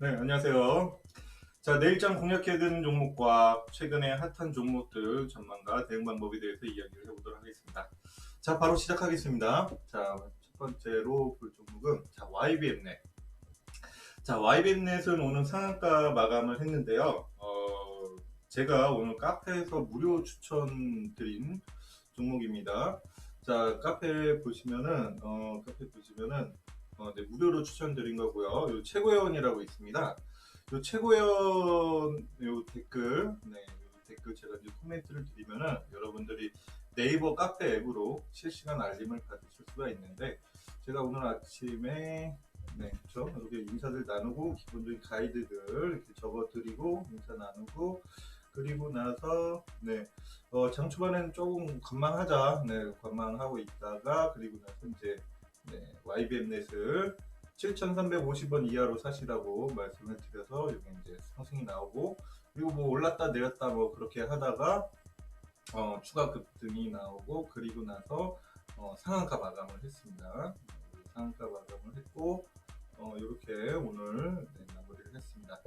네, 안녕하세요. 자, 내일장 공략해둔 종목과 최근에 핫한 종목들 전망과 대응 방법에 대해서 이야기를 해보도록 하겠습니다. 자, 바로 시작하겠습니다. 자, 첫 번째로 볼 종목은 자, YBM넷. 자, YBM넷은 오늘 상한가 마감을 했는데요. 어, 제가 오늘 카페에서 무료 추천드린 종목입니다. 자, 카페 보시면은, 어, 카페 보시면은, 어, 네, 무료로 추천드린 거고요. 요 최고회원이라고 있습니다. 요 최고회원 요 댓글, 네, 요 댓글 제가 이제 코멘트를 드리면은 여러분들이 네이버 카페 앱으로 실시간 알림을 받으실 수가 있는데 제가 오늘 아침에 네, 그렇죠. 이렇게 인사들 나누고 기본적인 가이드들 이렇게 적어드리고 인사 나누고 그리고 나서 네, 어, 장 초반에는 조금 관망하자, 네, 관망하고 있다가 그리고 나서 이제 네, YBM넷을 7,350원 이하로 사시라고 말씀을 드려서 여기 이제 상승이 나오고 그리고 뭐 올랐다 내렸다 뭐 그렇게 하다가 어, 추가 급등이 나오고 그리고 나서 어, 상한가 마감을 했습니다. 상한가 마감을 했고 어, 이렇게 오늘 네, 마무리를 했습니다.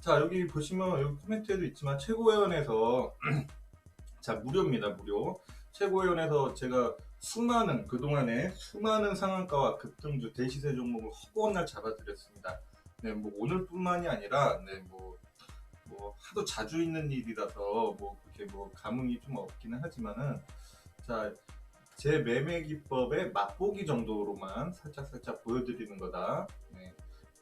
자 여기 보시면 여기 코멘트에도 있지만 최고위원회에서 자 무료입니다 무료 최고위원회에서 제가 수많은 그동안에 수많은 상한가와 급등주 대시세 종목을 허구한 날 잡아드렸습니다. 네, 뭐 오늘뿐만이 아니라 네, 뭐, 뭐 하도 자주 있는 일이라서 뭐 그렇게 뭐 감흥이 좀 없기는 하지만은 자. 제 매매 기법의 맛보기 정도로만 살짝 살짝 보여드리는 거다. 네.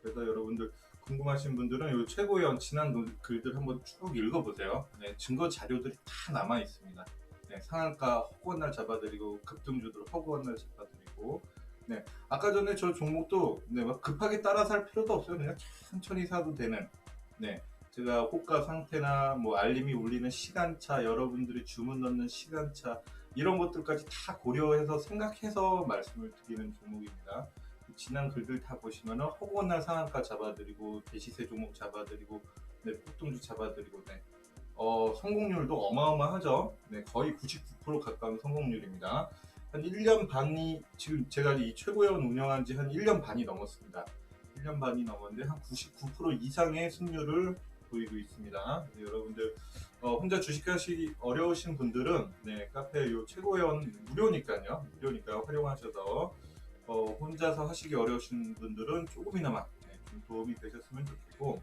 그래서 여러분들 궁금하신 분들은 이 최고위원 지난 글들 한번 쭉 읽어보세요. 네, 증거 자료들이 다 남아 있습니다. 네, 상한가 허구한 날 잡아드리고 급등주들 허구한 날 잡아드리고 네, 아까 전에 저 종목도 네, 막 급하게 따라 살 필요도 없어요. 그냥 천천히 사도 되는 네, 제가 호가 상태나 뭐 알림이 울리는 시간차, 여러분들이 주문 넣는 시간차 이런 것들까지 다 고려해서 생각해서 말씀을 드리는 종목입니다. 지난 글들 다 보시면은 허구한 날 상한가 잡아드리고 대시세 종목 잡아드리고 네, 폭등주 잡아드리고 네, 어, 성공률도 어마어마하죠. 네, 거의 99% 가까운 성공률입니다. 한 1년 반이 지금 제가 이 최고위원 운영한 지 한 1년 반이 넘었습니다. 1년 반이 넘었는데 한 99% 이상의 승률을 보이고 있습니다. 네, 여러분들 어, 혼자 주식하시기 어려우신 분들은 네, 카페 요 최고위원 무료니까요. 무료니까 활용하셔서 어, 혼자서 하시기 어려우신 분들은 조금이나마 네, 좀 도움이 되셨으면 좋겠고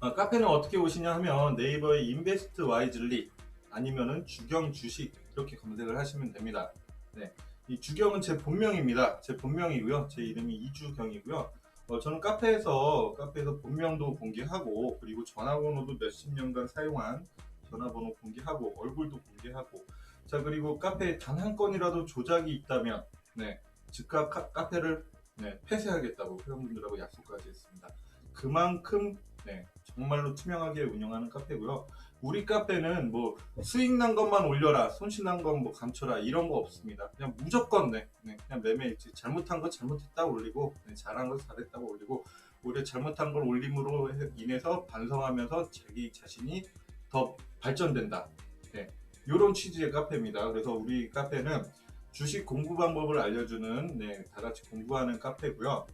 어, 카페는 어떻게 오시냐 하면 네이버에 인베스트 와이즐리 아니면은 주경 주식 이렇게 검색을 하시면 됩니다. 네. 이 주경은 제 본명입니다. 제 본명이고요. 제 이름이 이주경이고요. 어, 저는 카페에서 카페에서 본명도 공개하고 그리고 전화번호도 몇십 년간 사용한 전화번호 공개하고 얼굴도 공개하고 자 그리고 카페에 단 한 건이라도 조작이 있다면 네 즉각 카, 카페를 네, 폐쇄하겠다고 회원분들하고 약속까지 했습니다. 그만큼 네, 정말로 투명하게 운영하는 카페고요. 우리 카페는 뭐 수익 난 것만 올려라, 손실 난 건 뭐 감춰라 이런 거 없습니다. 그냥 무조건 네, 네 그냥 매매 일지 잘못한 거 잘못했다 올리고 네, 잘한 거 잘했다고 올리고 오히려 잘못한 걸 올림으로 인해서 반성하면서 자기 자신이 더 발전된다. 네, 이런 취지의 카페입니다. 그래서 우리 카페는 주식 공부 방법을 알려주는 네, 다 같이 공부하는 카페고요.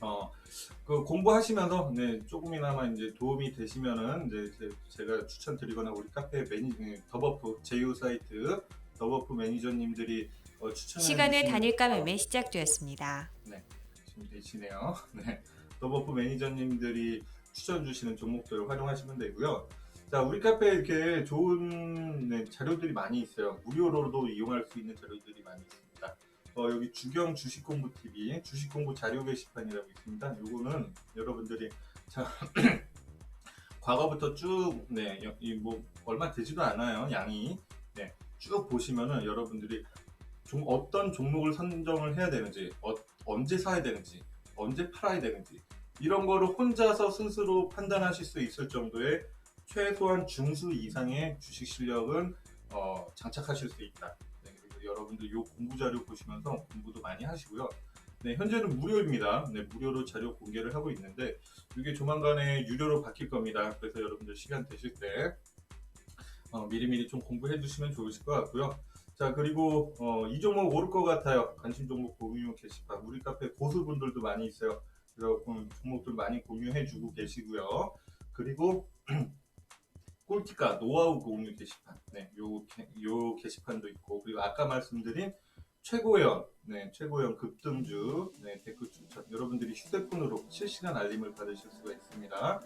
어, 그 공부하시면서 네, 조금이나마 이제 도움이 되시면은 이제 제, 가 추천드리거나 우리 카페 매니 더버프 제휴 사이트 더버프 매니저님들이 어, 추천 시간의 단일가 매매 시작되었습니다. 네, 지금 되시네요. 네, 더버프 매니저님들이 추천 주시는 종목들을 활용하시면 되고요. 자, 우리 카페에 이렇게 좋은 네, 자료들이 많이 있어요. 무료로도 이용할 수 있는 자료들이 많이 있습니다. 어, 여기 주경 주식공부 TV 주식공부 자료 게시판이라고 있습니다. 요거는 여러분들이 자 과거부터 쭉 네, 이뭐 얼마 되지도 않아요. 양이 네, 쭉 보시면은 여러분들이 좀 어떤 종목을 선정을 해야 되는지 어, 언제 사야 되는지 언제 팔아야 되는지 이런 거를 혼자서 스스로 판단하실 수 있을 정도의 최소한 중수 이상의 주식 실력은 어, 장착하실 수 있다. 여러분들 이 공부 자료 보시면서 공부도 많이 하시고요. 네, 현재는 무료입니다. 네, 무료로 자료 공개를 하고 있는데 이게 조만간에 유료로 바뀔 겁니다. 그래서 여러분들 시간 되실 때 어, 미리미리 좀 공부해 주시면 좋으실 것 같고요. 자 그리고 어, 이 종목 오를 것 같아요. 관심 종목 공유 게시판 우리 카페 고수분들도 많이 있어요. 그래갖고 종목들 많이 공유해 주고 계시고요. 그리고 꿀팁과 노하우 공유 게시판, 네, 요, 게- 요 게시판도 있고 그리고 아까 말씀드린 최고연, 네, 최고연 급등주, 네, 댓글 추천. 여러분들이 휴대폰으로 실시간 알림을 받으실 수가 있습니다.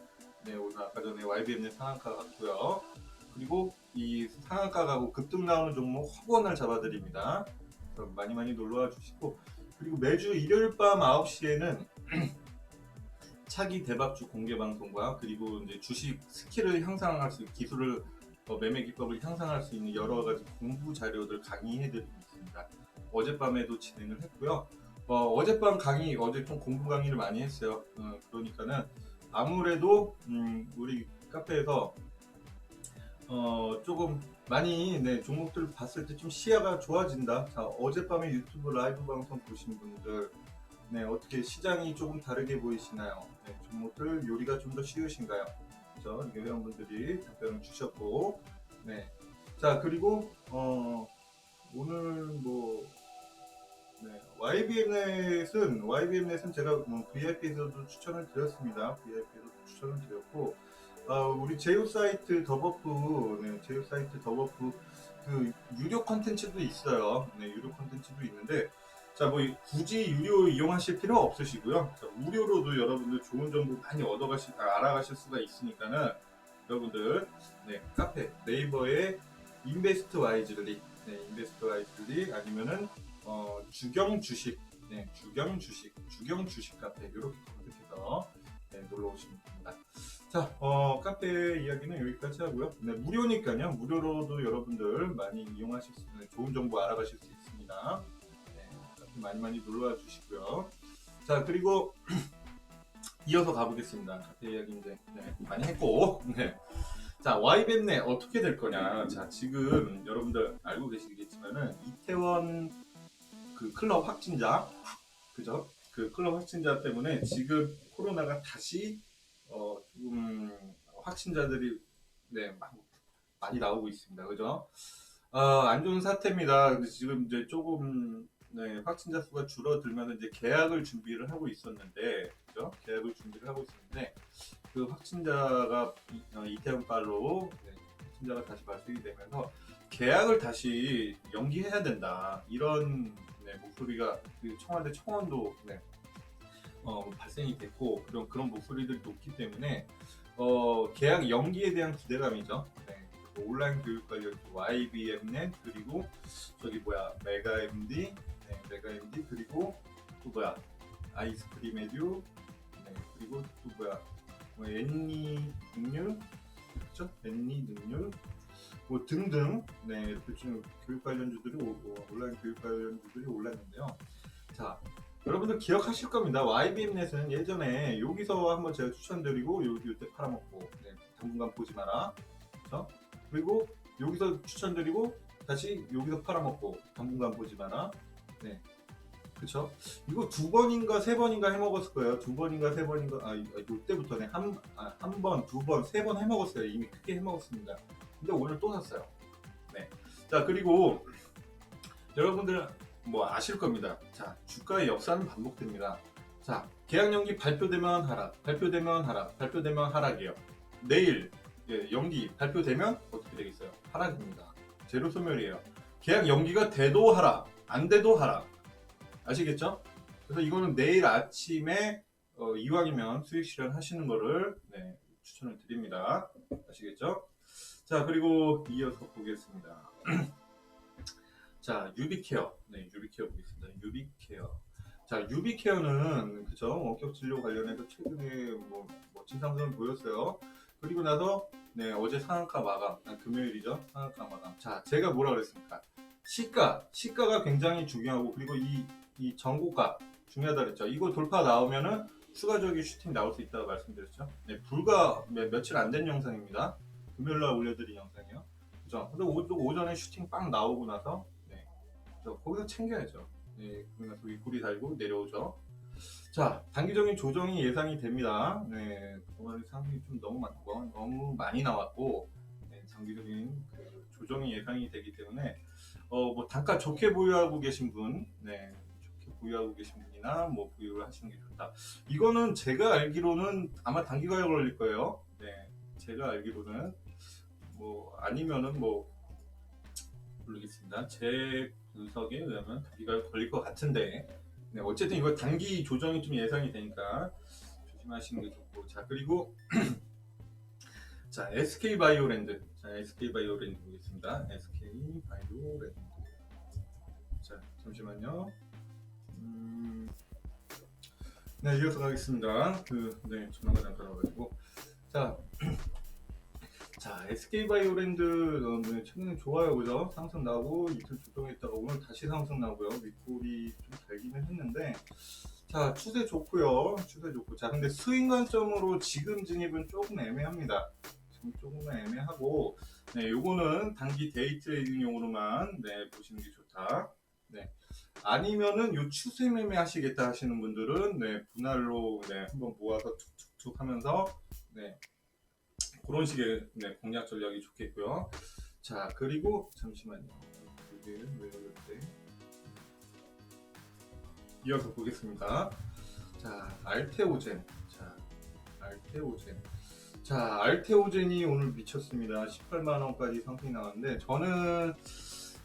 네, 오늘 아까 전에 YBM의 상한가 같고요. 그리고 이 상한가하고 급등 나오는 종목 허구원을 잡아드립니다. 많이 많이 놀러와 주시고 그리고 매주 일요일 밤 9시에는 차기 대박주 공개 방송과 그리고 이제 주식 스킬을 향상할 수 기술을 어, 매매 기법을 향상할 수 있는 여러 가지 공부 자료들 강의해드리고 있습니다. 어젯밤에도 진행을 했고요. 어, 젯밤 강의 어제 좀 공부 강의를 많이 했어요. 어, 그러니까는 아무래도 음, 우리 카페에서 어, 조금 많이 네, 종목들 봤을 때 좀 시야가 좋아진다. 자, 어젯밤에 유튜브 라이브 방송 보신 분들 네, 어떻게 시장이 조금 다르게 보이시나요? 네, 종목들 요리가 좀 더 쉬우신가요? 이게 회원분들이 답변을 주셨고, 네. 자, 그리고, 어, 오늘 뭐, 네, YBM넷은, YBM넷은 제가 뭐 VIP에서도 추천을 드렸습니다. VIP에서도 추천을 드렸고, 어, 우리 제휴 사이트 더버프, 네, 제휴 사이트 더버프, 그, 유료 컨텐츠도 있어요. 네, 유료 컨텐츠도 있는데, 자, 뭐 굳이 유료 이용하실 필요 없으시고요. 자, 무료로도 여러분들 좋은 정보 많이 얻어가실, 아, 알아가실 수가 있으니까는 여러분들 네, 카페 네이버에 인베스트 와이즐리, 네, 인베스트 와이즐리 아니면은 어, 주경 주식, 네, 주경 주식, 주경 주식 카페 이렇게 검색해서 네, 놀러 오시면 됩니다. 자, 어, 카페 이야기는 여기까지 하고요. 네, 무료니까요. 무료로도 여러분들 많이 이용하실 수 있는 좋은 정보 알아가실 수 있습니다. 네, 많이 많이 놀러와 주시고요. 자 그리고 이어서 가보겠습니다. 카페 이야기 이제 네, 많이 했고, 네. 자 YBM내 어떻게 될 거냐? 자 지금 여러분들 알고 계시겠지만은 이태원 그 클럽 확진자, 그죠? 그 클럽 확진자 때문에 지금 코로나가 다시 어 조금 확진자들이 네 막- 많이 나오고 있습니다. 그죠? 아, 안 좋은 사태입니다. 지금 이제 조금 네, 확진자 수가 줄어들면서 이제 계약을 준비를 하고 있었는데, 그죠? 계약을 준비를 하고 있었는데, 그 확진자가 이, 어, 이태원 발로 네, 확진자가 다시 발생이 되면서 계약을 다시 연기해야 된다. 이런 네, 목소리가 그 청와대 청원도 네, 어, 발생이 됐고 그런 그런 목소리들이 높기 때문에 어, 계약 연기에 대한 기대감이죠. 네, 그 온라인 교육 관련 YBM넷 그리고 저기 뭐야 메가MD, 네, 메가MD 그리고 또 뭐야 아이스크림 에듀, 네, 그리고 또 뭐야 뭐 엔니 능률, 그렇죠? 엔니 능률 뭐 등등 네좀 교육 관련주들이 오고 온라인 교육 관련주들이 올랐는데요. 자 여러분들 기억하실 겁니다. YBM넷은 예전에 여기서 한번 제가 추천드리고 요, 요때 팔아먹고 네, 당분간 보지 마라. 그렇죠? 그리고 여기서 추천드리고 다시 여기서 팔아먹고 당분간 보지 마라. 네. 그쵸? 이거 두 번인가 세 번인가 해 먹었을 거예요. 두 번인가 세 번인가, 아, 이- 이때부터네. 한, 아, 한 번, 두 번, 세 번 해 먹었어요. 이미 크게 해 먹었습니다. 근데 오늘 또 샀어요. 네. 자, 그리고 여러분들 뭐 아실 겁니다. 자, 주가의 역사는 반복됩니다. 자, 계약 연기 발표되면 하락, 발표되면 하락, 발표되면 하락이에요. 내일 예, 연기 발표되면 어떻게 되겠어요? 하락입니다. 제로 소멸이에요. 계약 연기가 돼도 하락, 안 돼도 하락. 아시겠죠? 그래서 이거는 내일 아침에 어, 이왕이면 수익 실현 하시는 거를 네, 추천을 드립니다. 아시겠죠? 자 그리고 이어서 보겠습니다. 자 유비케어, 네 유비케어 보겠습니다. 유비케어. 자 유비케어는 그죠 원격 진료 관련해서 최근에 뭐 멋진 상승을 보였어요. 그리고 나서 네 어제 상한가 마감, 아, 금요일이죠 상한가 마감. 자 제가 뭐라 그랬습니까? 시가, 시가가 굉장히 중요하고 그리고 이, 이 정고가 중요하다 그랬죠. 이거 돌파 나오면은 추가적인 슈팅 나올 수 있다고 말씀드렸죠. 네, 불과 몇- 며칠 안 된 영상입니다. 금요일 날 올려드린 영상이요. 그죠? 근데 오, 또 오전에 슈팅 빵 나오고 나서 네, 그죠? 거기서 챙겨야죠. 네, 그러고 나서 윗골이 달고 내려오죠. 자, 단기적인 조정이 예상이 됩니다. 네, 그동안 상승이 좀 너무 많고 너무 많이 나왔고 네, 장기적인 그 조정이 예상이 되기 때문에 어, 뭐 단가 좋게 보유하고 계신 분, 네, 좋게 보유하고 계신 분이나 뭐 보유를 하시는 게 좋다. 이거는 제가 알기로는 아마 단기가에 걸릴 거예요. 네, 제가 알기로는 뭐 아니면은 뭐 모르겠습니다. 제 분석에 의하면 단기가에 걸릴 것 같은데 네, 어쨌든 이거 단기 조정이 좀 예상이 되니까 조심하시는 게 좋고 자 그리고 자 SK 바이오랜드 자 SK 바이오랜드 보겠습니다. SK 바이오랜드 자 잠시만요. 음, 네 이어서 가겠습니다. 그네 전화가 잠깐 와가지고 자. 자, SK 바이오랜드 어, 네, 최근에 좋아요, 그죠? 상승 나고 이틀 조정했다가 오늘 다시 상승 나고요. 밑골이 좀 달기는 했는데, 자 추세 좋고요, 추세 좋고. 자, 근데 스윙 관점으로 지금 진입은 조금 애매합니다. 지금 조금 애매하고, 네, 요거는 단기 데이 트레이딩용으로만 네 보시는 게 좋다. 네, 아니면은 요 추세 매매 하시겠다 하시는 분들은 네 분할로 네 한번 모아서 툭툭툭 하면서 네. 그런 식의 네, 공략 전략이 좋겠고요. 자 그리고 잠시만요. 이게 왜 이렇게 이어서 보겠습니다. 자 알테오젠. 자 알테오젠. 자 알테오젠이 오늘 미쳤습니다. 18만 원까지 상승이 나왔는데 저는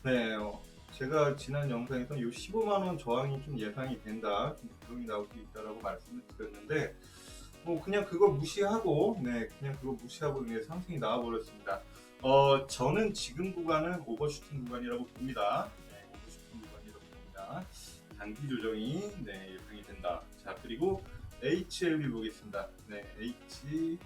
네 어, 제가 지난 영상에서 이 15만 원 저항이 좀 예상이 된다, 좀 조정이 나올 수 있다라고 말씀을 드렸는데. 뭐 그냥 그거 무시하고 네 그냥 그거 무시하고 그냥 상승이 나와버렸습니다. 어 저는 지금 구간은 오버슈팅 구간이라고 봅니다. 네 오버슈팅 구간이라고 봅니다. 단기 조정이 네 예상이 된다. 자 그리고 HLB 보겠습니다. 네 H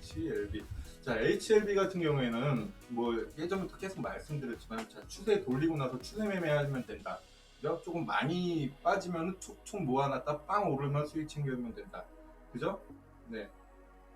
HLB 자 HLB 같은 경우에는 뭐 예전부터 계속 말씀드렸지만 자 추세 돌리고 나서 추세 매매하면 된다. 그죠? 조금 많이 빠지면 툭툭 모아놨다 빵 오르면 수익 챙겨오면 된다. 그죠? 네.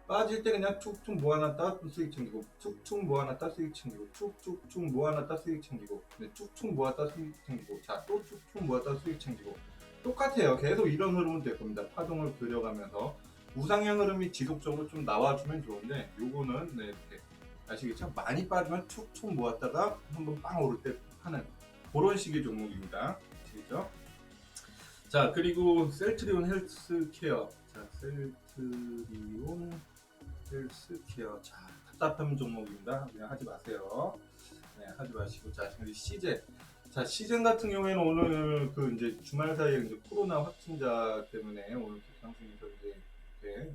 빠질 때 그냥 툭툭 모아놨다 수익 챙기고 툭툭 모아놨다 수익 챙기고 툭툭툭 모아놨다 수익 챙기고 네, 툭툭 모았다 수익 챙기고 자 또 툭툭 모았다 수익 챙기고 똑같아요 계속 이런 흐름은 될 겁니다 파동을 그려가면서 우상향 흐름이 지속적으로 좀 나와주면 좋은데 요거는 네 이렇게 아시겠죠? 많이 빠지면 툭툭 모았다가 한번 빵 오를 때 하는 그런 식의 종목입니다. 아시겠죠? 자 그리고 셀트리온 헬스케어. 자 셀트리온 헬스케어. 자 답답한 종목입니다. 그냥 하지 마세요. 네 하지 마시고. 자 근데 시제 자 시젠 같은 경우에는 오늘 그 이제 주말 사이에 이제 코로나 확진자 때문에 오늘 상승에서 이제 이렇게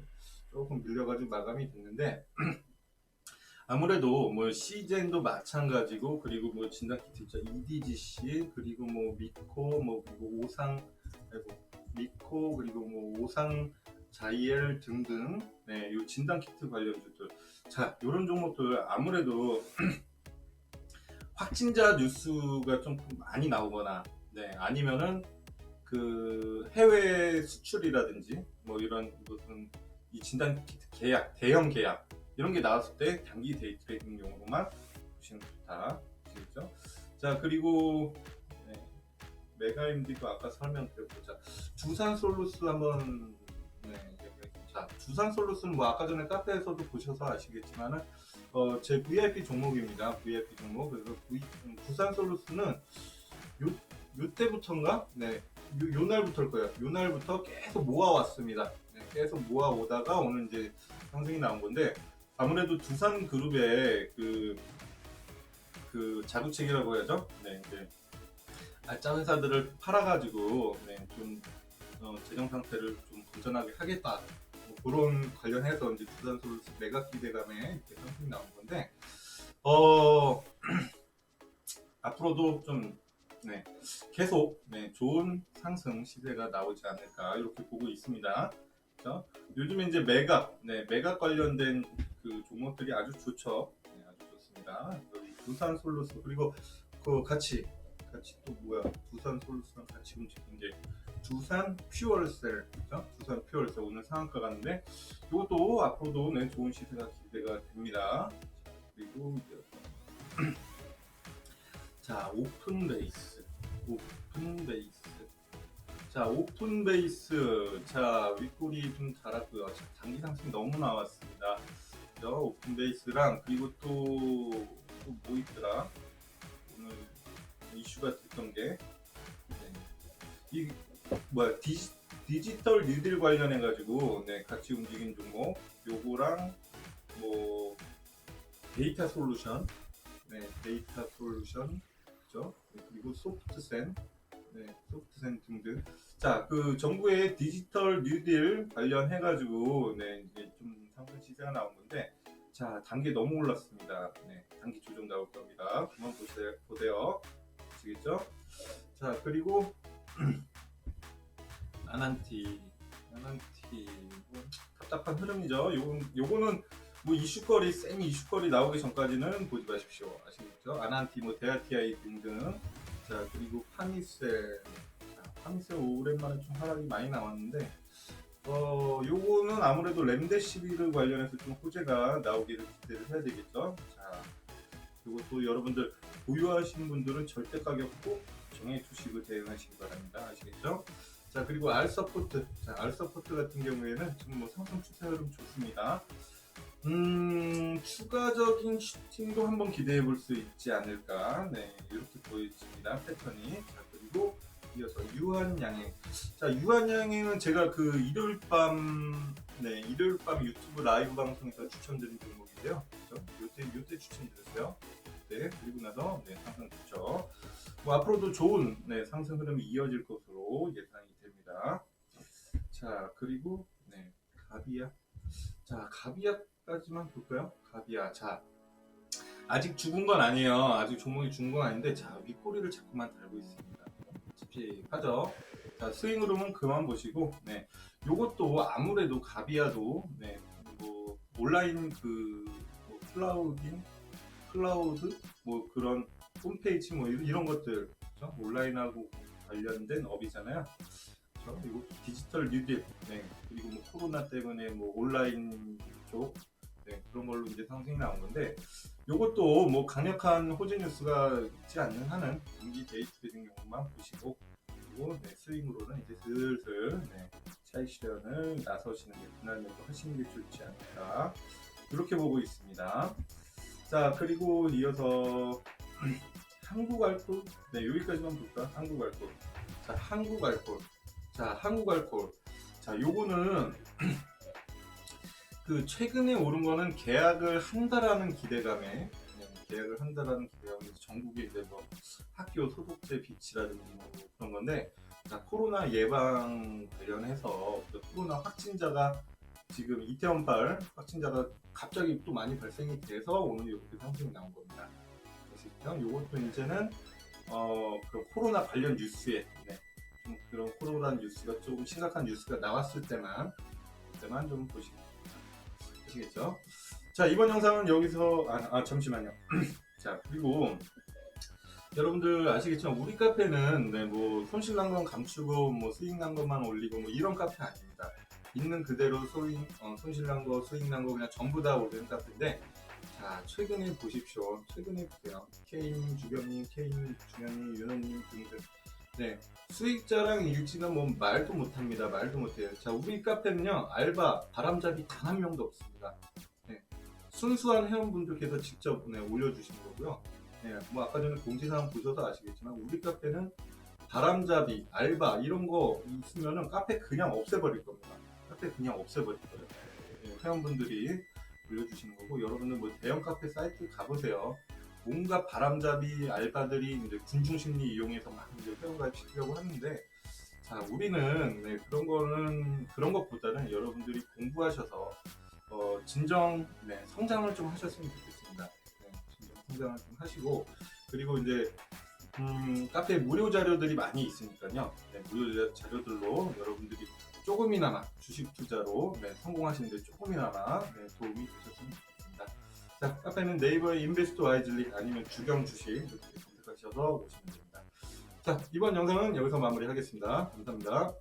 조금 밀려가지고 마감이 됐는데 아무래도 뭐 시젠도 마찬가지고 그리고 뭐 진단 키트 있죠 EDGC 그리고 뭐 미코 뭐 그리고 오상 미코 그리고 뭐 오상 자이엘 등등 네, 요 진단 키트 관련주들. 자 이런 종목들 아무래도 확진자 뉴스가 좀 많이 나오거나 네 아니면은 그 해외 수출이라든지 뭐 이런 무슨 이 진단 계약 대형 계약 이런 게 나왔을 때 단기 데이 트레이딩용으로만 보시는 게 좋다 아시겠죠? 자 그리고 네, 메가임디도 아까 설명드렸고 자 두산 솔루스 한번 네. 자 두산 솔루스는 뭐 아까 전에 카페에서도 보셔서 아시겠지만은 어, 제 VIP 종목입니다. VIP 종목 그래서 두산 솔루스는 요 요 때부터인가 네 요, 요 날부터일 거예요. 요 날부터 계속 모아왔습니다. 네, 계속 모아오다가 오늘 이제 상승이 나온 건데 아무래도 두산 그룹의 그, 그 자구책이라고 해야죠. 네, 이제 알짜 회사들을 팔아가지고 네, 좀 어, 재정 상태를 좀 건전하게 하겠다. 뭐 그런 관련해서 이제 두산 솔루스 매각 기대감에 이렇게 상승이 나온 건데 어 앞으로도 좀 네, 계속 네, 좋은 상승 시세가 나오지 않을까 이렇게 보고 있습니다. 그렇죠? 요즘에 이제 매각, 네, 매각 관련된 그 종목들이 아주 좋죠. 네, 아주 좋습니다. 여기 두산 솔루스 그리고 그 같이 같이 또 뭐야? 두산 솔루스랑 같이 움직이는 게 두산 퓨얼셀, 그죠? 두산 퓨얼셀 오늘 상한가 갔는데 이것도 앞으로도 네, 좋은 시세가 기대가 됩니다. 자, 그리고 자 오픈 베이스, 오픈 베이스. 자 오픈 베이스, 자 윗골이 좀 달았고요. 자, 단기 상승 너무 나왔습니다. 그죠? 오픈 베이스랑 그리고 또 뭐 있더라? 오늘 이슈가 됐던 게 네. 이 뭐야 디지, 디지털 뉴딜 관련해 가지고 네, 같이 움직인 종목 요거랑 뭐 데이터 솔루션 네 데이터 솔루션 네, 그리고 소프트센 네 소프트센 등등. 자 그 정부의 디지털 뉴딜 관련해 가지고 네 이제 좀 상승 시세가 나온 건데 자 단계 너무 올랐습니다. 네 단기 조정 나올 겁니다. 그만 보세요 보세요. 아시겠죠? 자 그리고 아난티 아난티 뭐 답답한 흐름이죠. 요 요거는 뭐 이슈거리 생 이슈거리 나오기 전까지는 보지 마십시오. 아시겠죠? 아난티 뭐 데아티아이 등등. 자 그리고 파미셀. 자, 파미셀 오랜만에 좀 하락이 많이 나왔는데 어 요거는 아무래도 램데시비르 관련해서 좀 호재가 나오기를 기대를 해야 되겠죠? 자 이것도 여러분들 보유하시는 분들은 절대 가격 꼭 정해 주시고 대응하시기 바랍니다. 아시겠죠? 자 그리고 알 서포트. 자 알 서포트 같은 경우에는 지금 뭐 상승 추세 흐름 좋습니다 음 추가적인 슈팅도 한번 기대해 볼 수 있지 않을까. 네 이렇게 보여집니다 패턴이. 자 그리고 이어서 유한양행. 자 유한양행은 제가 그 일요일 밤 네 일요일 밤 유튜브 라이브 방송에서 추천드린 종목인데요. 그죠? 요때 요때 추천드렸어요. 네 그리고 나서 네 상승 좋죠. 뭐 앞으로도 좋은 네, 상승 흐름이 이어질 것으로 예상이 됩니다. 자 그리고 네 가비아 자 가비아까지만 볼까요? 가비아 자 아직 죽은 건 아니에요. 아직 종목이 죽은 건 아닌데 자 윗꼬리를 자꾸만 달고 있습니다. 찝찝하죠? 자 스윙 흐름은 그만 보시고 네 요것도 아무래도 가비아도 네 뭐 온라인 그 뭐 클라우딩 클라우드 뭐 그런 홈페이지 뭐 이런, 것들 그죠? 온라인하고 관련된 업이잖아요. 그죠? 그리고 디지털 뉴딜. 네. 그리고 뭐 코로나 때문에 뭐 온라인 쪽. 네, 그런 걸로 이제 상승이 나온 건데 요것도 뭐 강력한 호재 뉴스가 있지 않는 한은 단기 데이 트레이딩 용만 보시고 그리고 네, 스윙으로는 이제 슬슬 네, 차익 실현을 나서시는 게 분할매도 하시는 게 좋지 않을까. 이렇게 보고 있습니다. 자 그리고 이어서 한국 알콜? 네 여기까지만 볼까? 한국 알콜. 자 한국 알콜 자 한국 알콜 자 요거는 그 최근에 오른 거는 계약을 한다라는 기대감에 네, 계약을 한다라는 기대감에 전국에 이제 뭐 학교 소독제 비치라든지 뭐 그런 건데 자 코로나 예방 관련해서 그 코로나 확진자가 지금 이태원발 확진자가 갑자기 또 많이 발생이 돼서 오늘 이렇게 상승이 나온 겁니다. 아시죠? 요것도 이제는 어, 그 코로나 관련 뉴스에 네, 좀 그런 코로나 뉴스가 조금 심각한 뉴스가 나왔을 때만 그때만 좀 보시면 아시겠죠? 자 이번 영상은 여기서 아, 아, 잠시만요. 자 그리고 여러분들 아시겠지만 우리 카페는 네, 뭐 손실 난 건 감추고 뭐 수익 난 것만 올리고 뭐 이런 카페 아닙니다. 있는 그대로 소익, 어, 손실 난 거, 수익 난 거 그냥 전부 다 올리는 카페인데 자, 최근에 보십시오. 최근에 보세요. K님, 주경님, K님, 중현님, 윤호님 등등. 네, 수익자랑 일지는 뭐 말도 못합니다. 말도 못해요. 자, 우리 카페는요, 알바, 바람잡이 단 한 명도 없습니다. 네, 순수한 회원분들께서 직접 네, 올려주신 거고요. 네, 뭐 아까 전에 공지사항 보셔서 아시겠지만 우리 카페는 바람잡이, 알바 이런 거 있으면은 카페 그냥 없애버릴 겁니다. 카페 그냥 없애버릴 거예요. 네, 회원분들이 올려주시는 거고 여러분들 뭐 대형 카페 사이트 가보세요. 온갖 바람잡이 알바들이 이제 군중 심리 이용해서 막 이제 회원가입 시키려고 하는데 자 우리는 네, 그런 거는 그런 것보다는 여러분들이 공부하셔서 어, 진정 네, 성장을 좀 하셨으면 좋겠습니다. 네, 진정 성장을 좀 하시고 그리고 이제 음, 카페 무료 자료들이 많이 있으니까요. 네, 무료 자료들로 여러분들이 조금이나마 주식 투자로 네, 성공하시는데 조금이나마 네, 도움이 되셨으면 좋겠습니다. 자, 카페는 네이버의 인베스트 와이즐리 아니면 주경 주식 이렇게 검색하셔서 오시면 됩니다. 자, 이번 영상은 여기서 마무리하겠습니다. 감사합니다.